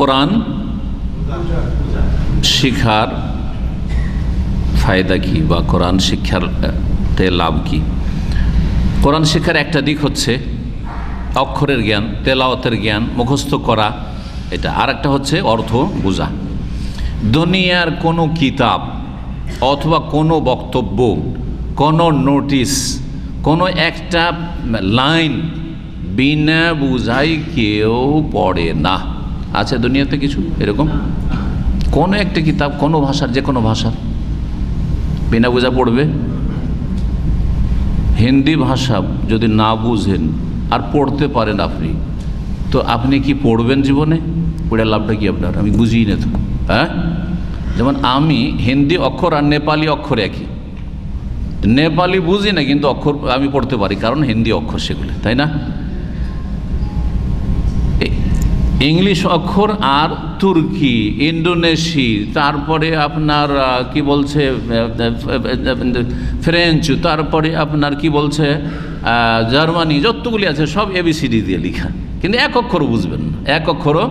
কোরআন শিখার ফায়দা কি বা কোরআন শিক্ষার লাভ কি? কোরআন শিক্ষার একটা দিক হচ্ছে অক্ষরের জ্ঞান তেলাওতের জ্ঞান, মুখস্থ করা, এটা আর একটা হচ্ছে অর্থ বোঝা। দুনিয়ার কোনো কিতাব অথবা কোনো বক্তব্য, কোনো নোটিশ, কোনো একটা লাইন বিনা বুঝাই কেউ পড়ে না। আছে দুনিয়াতে কিছু? এরকম? কোনো একটা কিতাব, কোনো ভাষার, যে কোনো ভাষার। বিনা বোঝা পড়বে। হিন্দি ভাষা যদি না বুঝেন, আর পড়তে পারেন আপনি, তো আপনি কি পড়বেন জীবনে? পড়ে লাভটা কি আপনার? আমি বুঝিই না তো। হ্যাঁ? যেমন আমি হিন্দি অক্ষর আর নেপালি অক্ষর একই। নেপালি বুঝি না, কিন্তু অক্ষর আমি পড়তে পারি, কারণ হিন্দি অক্ষর সেগুলো, তাই না এ- ইংলিশ অক্ষর আর তুর্কি ইন্দোনেশি তারপরে আপনার কি বলছে ফ্রেঞ্চ তারপরে আপনার কি বলছে জার্মানি যতগুলি আছে সব এবিসিডি দিয়ে লেখা। কিন্তু এক অক্ষরও বুঝবেন না। এক অক্ষরও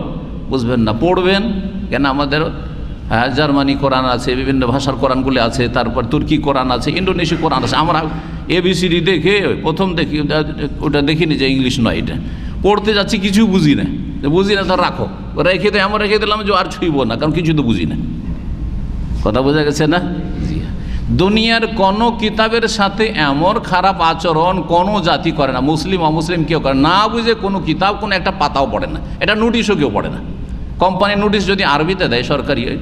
বুঝবেন না। পড়বেন কেন আমাদের আহ, জার্মানি কোরআন আছে বিভিন্ন ভাষার কোরআনগুলি আছে তারপর তুর্কি কোরআন আছে ইন্দোনেশি কোরআন আছে। আমরা এবিসিডি দেখে প্রথম দেখি ওটা দেখিনি যে ইংলিশ নয় এটা। পড়তে যাচ্ছি কিছু বুঝি না। বুঝি না তো রাখো। রেখে দিয়ে আমরা রেখে দিলাম যে আর ছুঁইব না, কারণ কিছু তো বুঝি না। কথা বোঝা গেছে না? জি। দুনিয়ার কোনো কিতাবের সাথে এমন খারাপ আচরণ কোনো জাতি করে না, মুসলিম, অমুসলিম কেউ করে না। না বুঝে কোনো কিতাব, কোনো একটা পাতাও পড়ে না। এটা নোটিশও কেউ পড়ে না। কোম্পানি নোটিশ যদি আরবিতে দেয় সরকারি,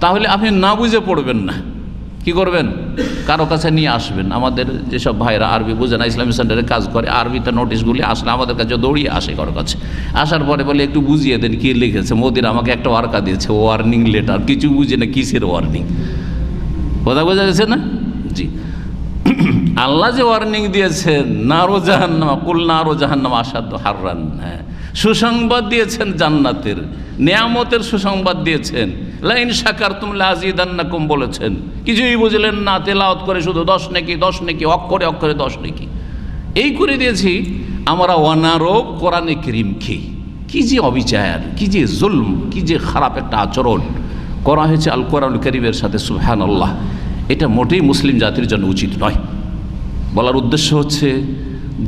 তাহলে আপনি না বুঝে পড়বেন না। কি করবেন? কারও কাছে নিয়ে আসবেন। আমাদের যেসব ভাইরা আরবি বুঝে না, ইসলামী সেন্টারে কাজ করে, আরবিতে নোটিশগুলি আসলে আমাদের কাছে দৌড়িয়ে আসে কারও কাছে। আসার পরে বলে, একটু বুঝিয়ে দেন কী লিখেছে। মোদির আমাকে একটা ওয়ার্কা দিয়েছে, ওয়ার্নিং লেটার। কিছু বুঝে না, কিসের ওয়ার্নিং? কথা বোঝা গেছে না? জি। আল্লাহ যে ওয়ার্নিং দিয়েছেন, নারো জাহান্নামা, কুল নারো জাহান্নামা আসাদ হাররান। হ্যাঁ। সুসংবাদ দিয়েছেন জান্নাতের। নেয়ামতের সুসংবাদ দিয়েছেন। লাইন সাকার তুম লাজিদান্নাকুম বলেছেন। কিছুই বুঝলেন না তেলাওত করে শুধু দশ নাকি দশ নাকি, অক্ষরে অক্ষরে দশ নাকি। এই করে দিয়েছি, আমরা অনারব কোরআনে করিম খেয়ে কী যে অবিচার, কি যে জুলম, কি যে খারাপ একটা আচরণ। করা হয়েছে আল কোরআন করিমের সাথে সুহান আল্লাহ এটা মোটেই মুসলিম জাতির জন্য উচিত নয়। বলার উদ্দেশ্য হচ্ছে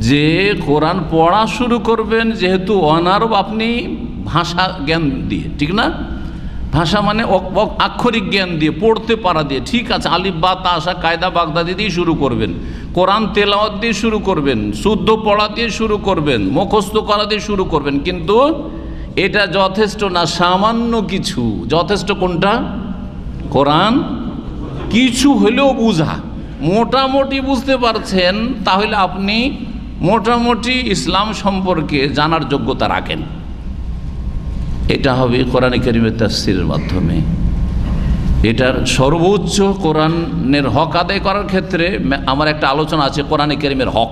যে, কোরআন পড়া শুরু করবেন, যেহেতু অনারব আপনি ভাষা জ্ঞান দিয়ে, ঠিক না? ভাষা মানে আক্ষরিক জ্ঞান দিয়ে, পড়তে পারা দিয়ে। ঠিক আছে, আলিফ, বা তাসা কায়দা বাগদাদি দিয়ে শুরু করবেন। কোরআন তেলাওয়াত দিয়ে শুরু করবেন, শুদ্ধ পড়া দিয়ে শুরু করবেন, মুখস্থ করা দিয়ে শুরু করবেন। কিন্তু এটা যথেষ্ট না, সামান্য কিছু। যথেষ্ট কোনটা? কোরআন কিছু হলেও বুঝা। মোটামুটি বুঝতে পারছেন, তাহলে আপনি মোটামুটি ইসলাম সম্পর্কে জানার যোগ্যতা রাখেন। এটা হবে কোরআন করিমের তাফসিরের মাধ্যমে। এটার সর্বোচ্চ কোরআনের হক আদায় করার ক্ষেত্রে আমার একটা আলোচনা আছে, কোরআনে করিমের হক।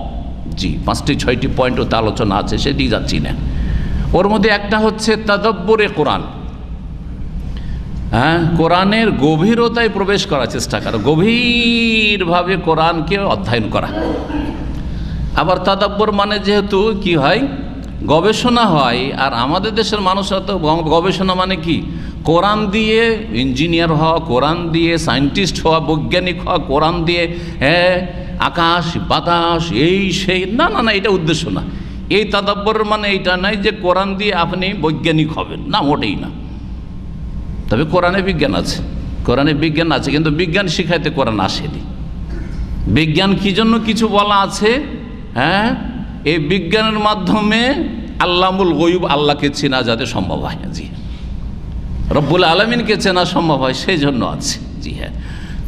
জি, পাঁচটি, ছয়টি পয়েন্ট ওতে আলোচনা আছে সেদিকে যাচ্ছি না। ওর মধ্যে একটা হচ্ছে তাদব্বরে কোরআন। হ্যাঁ কোরআনের গভীরতায় প্রবেশ করার চেষ্টা করা, গভীরভাবে কোরআনকে অধ্যয়ন করা। আবার তাদব্বর মানে যেহেতু কি হয়? গবেষণা হয়, আর আমাদের দেশের মানুষরা তো গবেষণা মানে কি? কোরআন দিয়ে ইঞ্জিনিয়ার হওয়া, কোরআন দিয়ে সায়েন্টিস্ট হওয়া, বৈজ্ঞানিক হওয়া, কোরআন দিয়ে হ্যাঁ আকাশ, বাতাস, এই সেই, না না না, এটা উদ্দেশ্য না। এই তাদাব্বর মানে এইটা নাই যে কোরআন দিয়ে আপনি বৈজ্ঞানিক হবেন। না, মোটেই না। তবে কোরআনে বিজ্ঞান আছে। কোরআনে বিজ্ঞান আছে, কিন্তু বিজ্ঞান শিখাইতে কোরআন আসেনি। বিজ্ঞান কি জন্য কিছু বলা আছে? হ্যাঁ? এই বিজ্ঞানের মাধ্যমে আল্লামুল গয়ুব আল্লাহকে চেনা যাতে সম্ভব হয়। জি। রব্বুল আলমিনকে চেনা সম্ভব হয় সেই জন্য আছে। জি হ্যাঁ।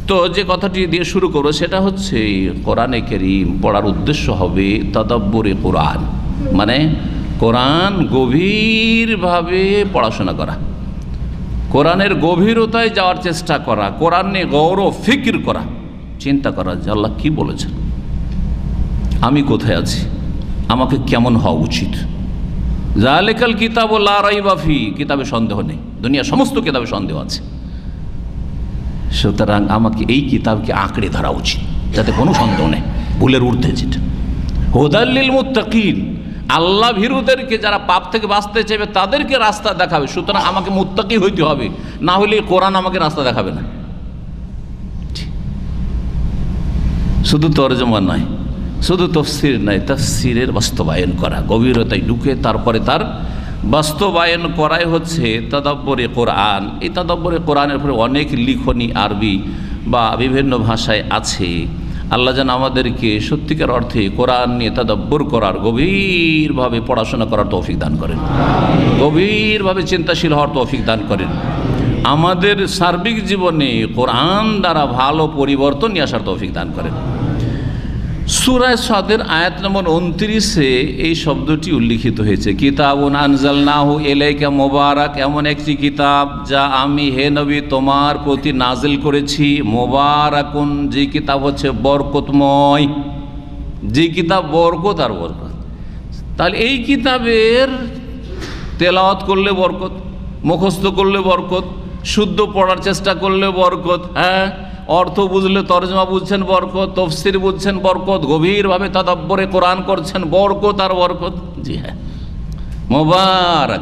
তো যে কথাটি দিয়ে শুরু করো সেটা হচ্ছে কোরআনে কেরিম পড়ার উদ্দেশ্য হবে তদব্বরে কোরআন। মানে কোরআন গভীরভাবে পড়াশোনা করা। কোরআনের গভীরতায় যাওয়ার চেষ্টা করা, কোরআন নিয়ে গৌরব ফিকির করা। চিন্তা করা যে আল্লাহ কী বলেছেন? আমি কোথায় আছি? আমাকে কেমন হওয়া উচিত? জালেকাল কিতাব ও লারাই বাফি কিতাবে সন্দেহ নেই। দুনিয়া সমস্ত কিতাবে সন্দেহ আছে। সুতরাং আমাকে এই কিতাবকে আঁকড়ে ধরা উচিত, যাতে কোনো সন্দেহ নেই। ভুলের ঊর্ধ্বে যেটা। হোদাল্লিল মুত্তাকিন, আল্লাহ ভীরুদেরকে যারা পাপ থেকে বাঁচতে চাইবে, তাদেরকে রাস্তা দেখাবে। সুতরাং আমাকে মুত্তাকি হইতে হবে, না হলে কোরআন আমাকে রাস্তা দেখাবে না। শুধু তর্জমা নয় শুধু তফসির নয় তফসিরের বাস্তবায়ন করা। গভীরতায় ঢুকে তারপরে তার বাস্তবায়ন করাই হচ্ছে তদব্বরে কোরআন। এই তদব্বরে কোরআনের উপরে অনেক লিখনি আরবি বা বিভিন্ন ভাষায় আছে। আল্লাহ যেন আমাদেরকে সত্যিকার অর্থে কোরআন নিয়ে তদব্বর করার, গভীরভাবে পড়াশোনা করার তৌফিক দান করেন। গভীরভাবে চিন্তাশীল হওয়ার তৌফিক দান করেন। আমাদের সার্বিক জীবনে কোরআন দ্বারা ভালো পরিবর্তন নিয়ে আসার তৌফিক দান করেন। সুরায় সাদের আয়াত নম্বর উনত্রিশে এই শব্দটি উল্লিখিত হয়েছে। কিতাব আনজাল নাহু এলাইকা মোবারক, এমন একটি কিতাব যা আমি হে নবী তোমার প্রতি নাজিল করেছি। মোবারাকুন, যে কিতাব হচ্ছে বরকতময়। যে কিতাব বরকত আর বরকত। তাহলে এই কিতাবের তেলাওয়াত করলে বরকত, মুখস্থ করলে বরকত, শুদ্ধ পড়ার চেষ্টা করলে বরকত হ্যাঁ? অর্থ বুঝলে তর্জমা বুঝছেন বরকত, তফসির বুঝছেন বরকত, গভীরভাবে তদব্বরে কোরআন করছেন বরকত আর বরকত। জি হ্যাঁ। মোবারক।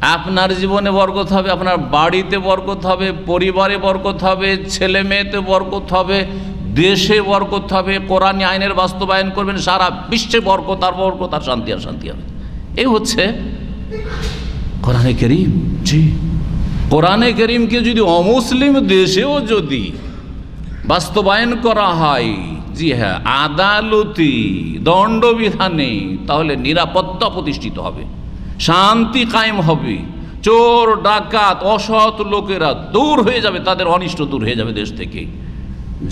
আপনার জীবনে বরকত হবে, আপনার বাড়িতে বরকত হবে, পরিবারে বরকত হবে, ছেলে মেয়েতে বরকত হবে, দেশে বরকত হবে, কোরআনী আইনের বাস্তবায়ন করবেন, সারা বিশ্বে বরকত আর বরকত আর শান্তি আর শান্তি হবে। এই হচ্ছে কোরআনে করিম। জি। কোরআনে করিমকে যদি অমুসলিম দেশেও যদি বাস্তবায়ন করা হয়। জি হ্যাঁ আদালতি দণ্ডবিধানে তাহলে নিরাপত্তা প্রতিষ্ঠিত হবে, শান্তি কায়েম হবে, চোর, ডাকাত, অসৎ লোকেরা দূর হয়ে যাবে, তাদের অনিষ্ট দূর হয়ে যাবে দেশ থেকে।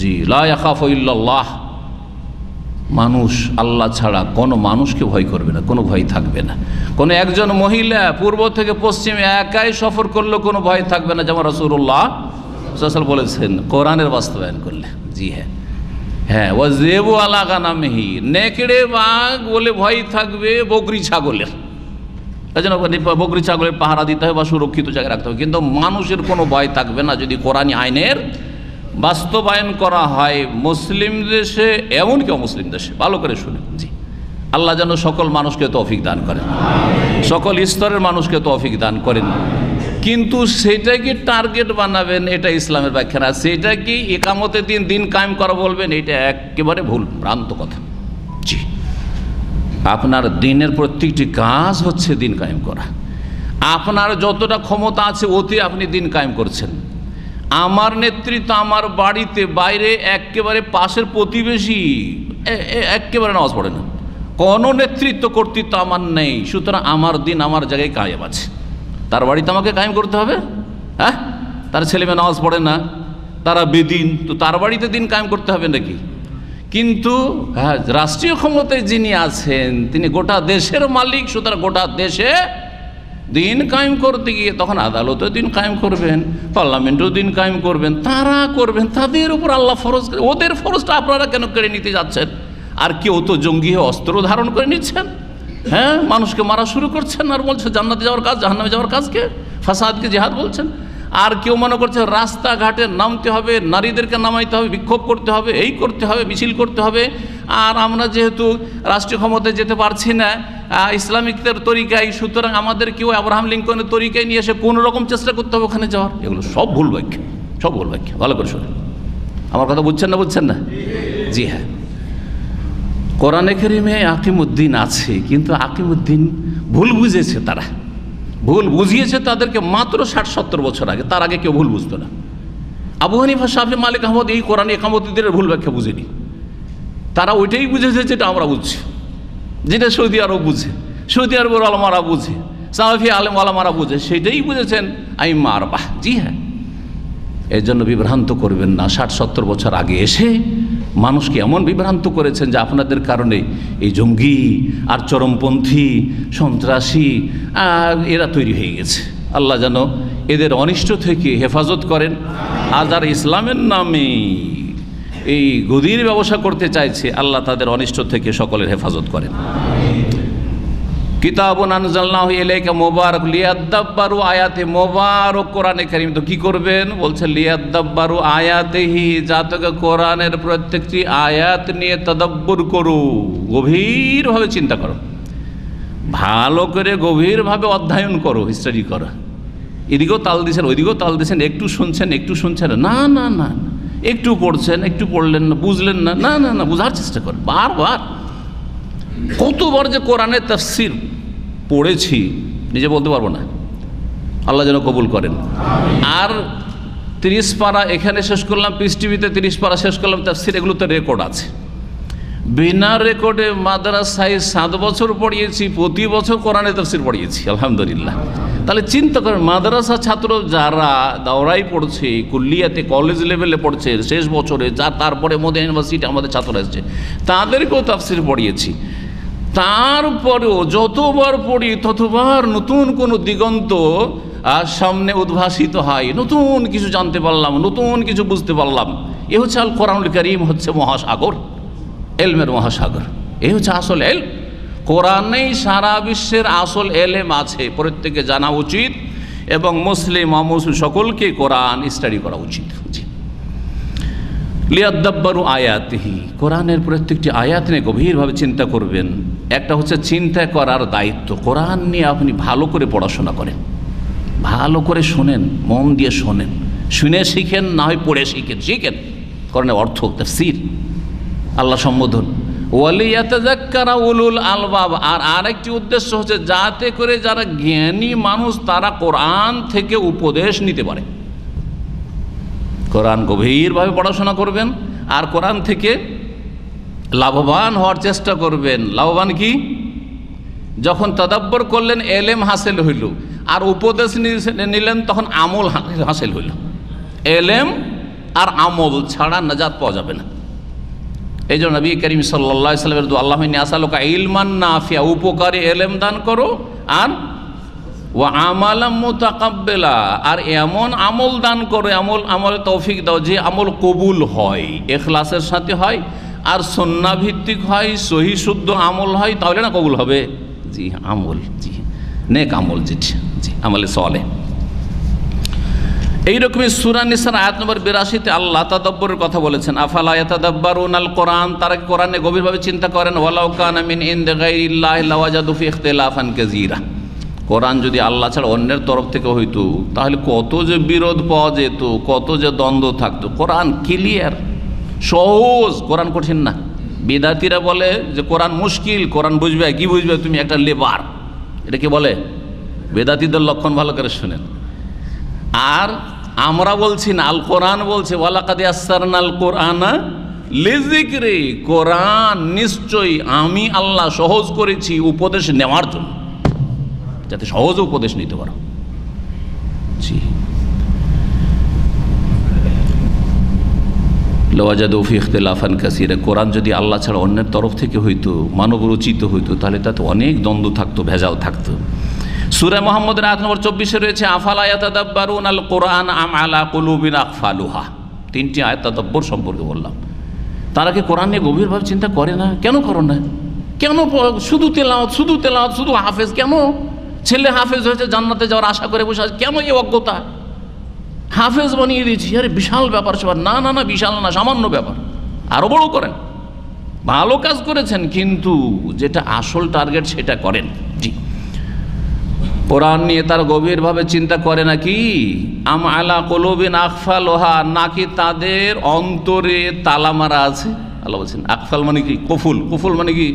জি লাফ ইল্লাল্লাহ। মানুষ আল্লাহ ছাড়া কোনো মানুষকে ভয় করবে না, কোনো ভয় থাকবে না। কোনো একজন মহিলা পূর্ব থেকে পশ্চিমে একাই সফর করলেও কোনো ভয় থাকবে না, যেমন রসুল্লাহ সাল বলেছেন, কোরআনের বাস্তবায়ন করলে। জি হ্যাঁ। হ্যাঁ ও জেবু আলাগা নামেহি নেকড়ে, বাঘ বলে ভয় থাকবে বকরি ছাগলের। এই জন্য বকরি ছাগলের পাহারা দিতে হবে বা সুরক্ষিত জায়গায় রাখতে হবে। কিন্তু মানুষের কোনো ভয় থাকবে না যদি কোরআনী আইনের বাস্তবায়ন করা হয়। মুসলিম দেশে, এমনকি অমুসলিম দেশে, ভালো করে শুনে। জি। আল্লাহ যেন সকল মানুষকে তৌফিক দান করেন। সকল স্তরের মানুষকে তৌফিক দান করেন। কিন্তু সেটাকে টার্গেট বানাবেন, এটা ইসলামের ব্যাখ্যা না। সেটা কি একামতের দিন দিন কায়েম করা বলবেন, এটা একেবারে ভুল, ভ্রান্ত কথা। জি। আপনার দিনের প্রত্যেকটি কাজ হচ্ছে দিন কায়েম করা। আপনার যতটা ক্ষমতা আছে ওতে আপনি দিন কায়েম করছেন। আমার নেতৃত্ব আমার বাড়িতে বাইরে একেবারে পাশের প্রতিবেশী একেবারে নামাজ পড়ে না। কোনো নেতৃত্ব কর্তৃত্ব আমার নেই, সুতরাং আমার দিন আমার জায়গায় কায়েম আছে। তার বাড়িতে আমাকে কায়েম করতে হবে? হ্যাঁ? তার ছেলে মেয়ে নামাজ পড়ে না, তারা বেদিন, তো তার বাড়িতে দিন কায়েম করতে হবে নাকি? কিন্তু হ্যাঁ রাষ্ট্রীয় ক্ষমতায় যিনি আছেন, তিনি গোটা দেশের মালিক, সুতরাং গোটা দেশে দিন কায়েম করতে গিয়ে তখন আদালতেও দিন কায়েম করবেন, পার্লামেন্টেও দিন কায়েম করবেন, তারা করবেন, তাদের উপর আল্লাহ ফরজ ওদের ফরজটা আপনারা কেন কেড়ে নিতে যাচ্ছেন? আর কেউ তো জঙ্গি হয়ে অস্ত্র ধারণ করে নিচ্ছেন? হ্যাঁ মানুষকে মারা শুরু করছেন আর বলছে জান্নাতে যাওয়ার কাজ, জাহান্নামে যাওয়ার কাজকে, ফাসাদকে জেহাদ বলছেন। আর কেউ মনে করছে রাস্তাঘাটে নামতে হবে, নারীদেরকে নামাইতে হবে, বিক্ষোভ করতে হবে, এই করতে হবে, মিছিল করতে হবে। আর আমরা যেহেতু রাষ্ট্রীয় ক্ষমতায় যেতে পারছি না ইসলামিকদের তরিকায়, সুতরাং আমাদের কেউ আব্রাহাম লিঙ্কনের তরিকায় নিয়ে এসে কোনো রকম চেষ্টা করতে হবে ওখানে যাওয়ার। এগুলো সব ভুল ব্যাখ্যা, সব ভুল ব্যাখ্যা। ভালো করে শোনেন। আমার কথা বুঝছেন না বুঝছেন না? জি হ্যাঁ। কোরআনে করিমে আকিমুদ্দিন আছে, কিন্তু আকিমুদ্দিন ভুল বুঝেছে তারা। ভুল বুঝিয়েছে তাদেরকে মাত্র ষাট সত্তর বছর আগে, তার আগে কেউ ভুল বুঝতো না। আবু হানিফা সাহেব মালিক, আহমদ এই কোরআন একামতিদের ভুল ব্যাখ্যা বুঝেনি। তারা ওইটাই বুঝেছে যেটা আমরা বুঝছি। যেটা সৌদি আরব বুঝে, সৌদি আরবের আলমারা বুঝে, সাহাফি আলম আলমারা বুঝে সেটাই বুঝেছেন আমি মার বাহ জি হ্যাঁ এর জন্য বিভ্রান্ত করবেন না। ষাট সত্তর বছর আগে এসে মানুষকে এমন বিভ্রান্ত করেছেন যে আপনাদের কারণে এই জঙ্গি আর চরমপন্থী সন্ত্রাসী এরা তৈরি হয়ে গেছে। আল্লাহ যেন এদের অনিষ্ট থেকে হেফাজত করেন। আর যারা ইসলামের নামে এই গদির ব্যবসা করতে চাইছে, আল্লাহ তাদের অনিষ্ট থেকে সকলের হেফাজত করেন। কিতাব আনজাল্লাহ এলাকা মোবারক লিয়াদ্দাব্বারু আয়াতে মোবারক কোরআনে কারিম। তো কি করবেন? বলছে লিয়াদ্দাব্বারু আয়াতেহি, জাতকে কোরআনের প্রত্যেকটি আয়াত নিয়ে তদব্বর করু। গভীরভাবে চিন্তা করো। ভালো করে গভীরভাবে অধ্যয়ন করো স্টাডি করো। এদিকেও তাল দিয়েছেন ওইদিকেও তাল দিয়েছেন একটু শুনছেন একটু শুনছেন না না না না। একটু পড়ছেন, একটু পড়লেন না, বুঝলেন না না না না, বোঝার চেষ্টা করেন, বারবার। কতবার যে কোরআনের তফসির পড়েছি, নিজে বলতে পারব না। আল্লাহ যেন কবুল করেন। আর তিরিশ পারা এখানে শেষ করলাম, পিস টিভিতে তিরিশ পারা শেষ করলাম, তাফসির, এগুলোতে রেকর্ড আছে। বিনা রেকর্ডে মাদ্রাসায় সাত বছর পড়িয়েছি, প্রতি বছর কোরআনে তফসির পড়িয়েছি, আলহামদুলিল্লাহ। তাহলে চিন্তা করেন, মাদ্রাসা ছাত্র যারা দাওরাই পড়ছে, কুল্লিয়াতে কলেজ লেভেলে পড়ছে, শেষ বছরে যা, তারপরে মোদী ইউনিভার্সিটি আমাদের ছাত্র আসছে তাদেরকেও তাফসির পড়িয়েছি। তারপরেও যতবার পড়ি, ততবার নতুন কোনো দিগন্ত সামনে উদ্ভাসিত হয়। নতুন কিছু জানতে পারলাম, নতুন কিছু বুঝতে পারলাম। এ হচ্ছে আল কোরআনুল করিম, হচ্ছে মহাসাগর, এলমের মহাসাগর। এ হচ্ছে আসল এল। কোরআনেই সারা বিশ্বের আসল এলেম আছে, প্রত্যেকে জানা উচিত এবং মুসলিম, অমুসলিম সকলকে কোরআন স্টাডি করা উচিত। লিয়াদ্দাব্বারু আয়াতিহি। কোরআনের প্রত্যেকটি আয়াত নিয়ে গভীরভাবে চিন্তা করবেন। একটা হচ্ছে চিন্তা করার দায়িত্ব। কোরআন নিয়ে আপনি ভালো করে পড়াশোনা করেন। ভালো করে শোনেন, মন দিয়ে শোনেন। শুনে শিখেন, না হয় পড়ে শিখেন। শিখেন। কোরআনের অর্থ, তাফসির। আল্লাহ সম্বোধন। উলুল আলবাব। আর আরেকটি উদ্দেশ্য হচ্ছে, যাতে করে যারা জ্ঞানী মানুষ, তারা কোরআন থেকে উপদেশ নিতে পারে। কোরআন গভীরভাবে পড়াশোনা করবেন আর কোরআন থেকে লাভবান হওয়ার চেষ্টা করবেন। লাভবান কি? যখন তদাব্বর করলেন, এলেম হাসিল হইল। আর উপদেশ নি- নিলেন, তখন আমল হাসিল হইল। এলেম আর আমল ছাড়া নাজাত পাওয়া যাবে না। এই জন্য নবী করিম সাল্লা সাল্লামের দু আল্লাহ আসালোকা ইলমান নাফিয়া, উপকারী এলেম দান করো আর ও আমালাম মোতাকাব্বেলা, আর এমন আমল দান করো, আমল, আমলে তৌফিক দাও যে আমল কবুল হয়, এখলাসের সাথে হয়, আর সন্না ভিত্তিক হয়, সহি শুদ্ধ আমল হয়, তাহলে না কবুল হবে? জি আমল, জি নেক আমল, জি জি, আমলে চলে এইরকমই সুরানিসার আয়াত নম্বর বিরাশিতে আল্লাহ তাদব্বরের কথা বলেছেন, আফালা তাদাব্বারুন আল কোরআন, তারা কোরআনে গভীরভাবে চিন্তা করেন? ওয়ালাউ কানা মিন ইনদি গায়রিল্লাহি লাওয়াজাদু ফি ইখতিলাফান কাসীরা। কোরআন যদি আল্লাহ ছাড়া অন্যের তরফ থেকে হইতো, তাহলে কত যে বিরোধ পাওয়া যেত, কত যে দ্বন্দ্ব থাকতো। কোরআন ক্লিয়ার সহজ, কোরআন কঠিন না। বিদাতিরা বলে যে কোরআন মুশকিল, কোরআন বুঝবে, কি বুঝবে তুমি? একটা লেবার। এটা কি বলে? বেদাতিদের লক্ষণ ভালো করে শুনেন। আর আমরা বলছি না, আল কোরআন বলছে, ওয়ালাকাদি আসারন আল কোরআনা লেজিকরে কোরআন নিশ্চয়ই আমি আল্লাহ সহজ করেছি উপদেশ নেওয়ার জন্য। যাতে সহজে উপদেশ নিতে পারো। জি। কাসিরা। কোরআন যদি আল্লাহ ছাড়া অন্যের তরফ থেকে হইতো, মানব রচিত হইতো, তাহলে তাতে অনেক দ্বন্দ্ব থাকতো, ভেজাল থাকতো। সুরে মোহাম্মদের আয়াত নম্বর চব্বিশে রয়েছে, আফাল আয়াতাদাব্বারুন আল কোরআন আম আলা তিনটি আয়াতাদাব্বর সম্পর্কে বললাম। তারা কি কোরআন নিয়ে গভীরভাবে চিন্তা করে না? কেন করো না? কেন শুধু তেলাওয়াত শুধু তেলাওয়াত, শুধু হাফেজ, কেন? ছেলে হাফেজ হয়েছে, জান্নাতে যাওয়ার আশা করে বসে আছে, কেন এই অজ্ঞতা? হাফেজ বানিয়ে দিয়েছি, আরে বিশাল ব্যাপার সবার। না না না, বিশাল না, সামান্য ব্যাপার। আরও বড় করেন। ভালো কাজ করেছেন, কিন্তু যেটা আসল টার্গেট সেটা করেন। জি। কোরআন নিয়ে তার গভীরভাবে চিন্তা করে নাকি, আম আলা কলবিন আকফাল ওহা নাকি তাদের অন্তরে তালা মারা আছে? আল্লাহ বলছেন আকফাল মানে কি? কফুল। কফুল মানে কি?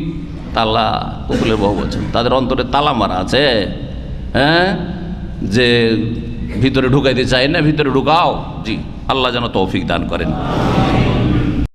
তালা কুকুলের বহু বচন। তাদের অন্তরে তালা মারা আছে হ্যাঁ? যে ভিতরে ঢুকাইতে চাই না, ভিতরে ঢুকাও। জি, আল্লাহ যেন তৌফিক দান করেন।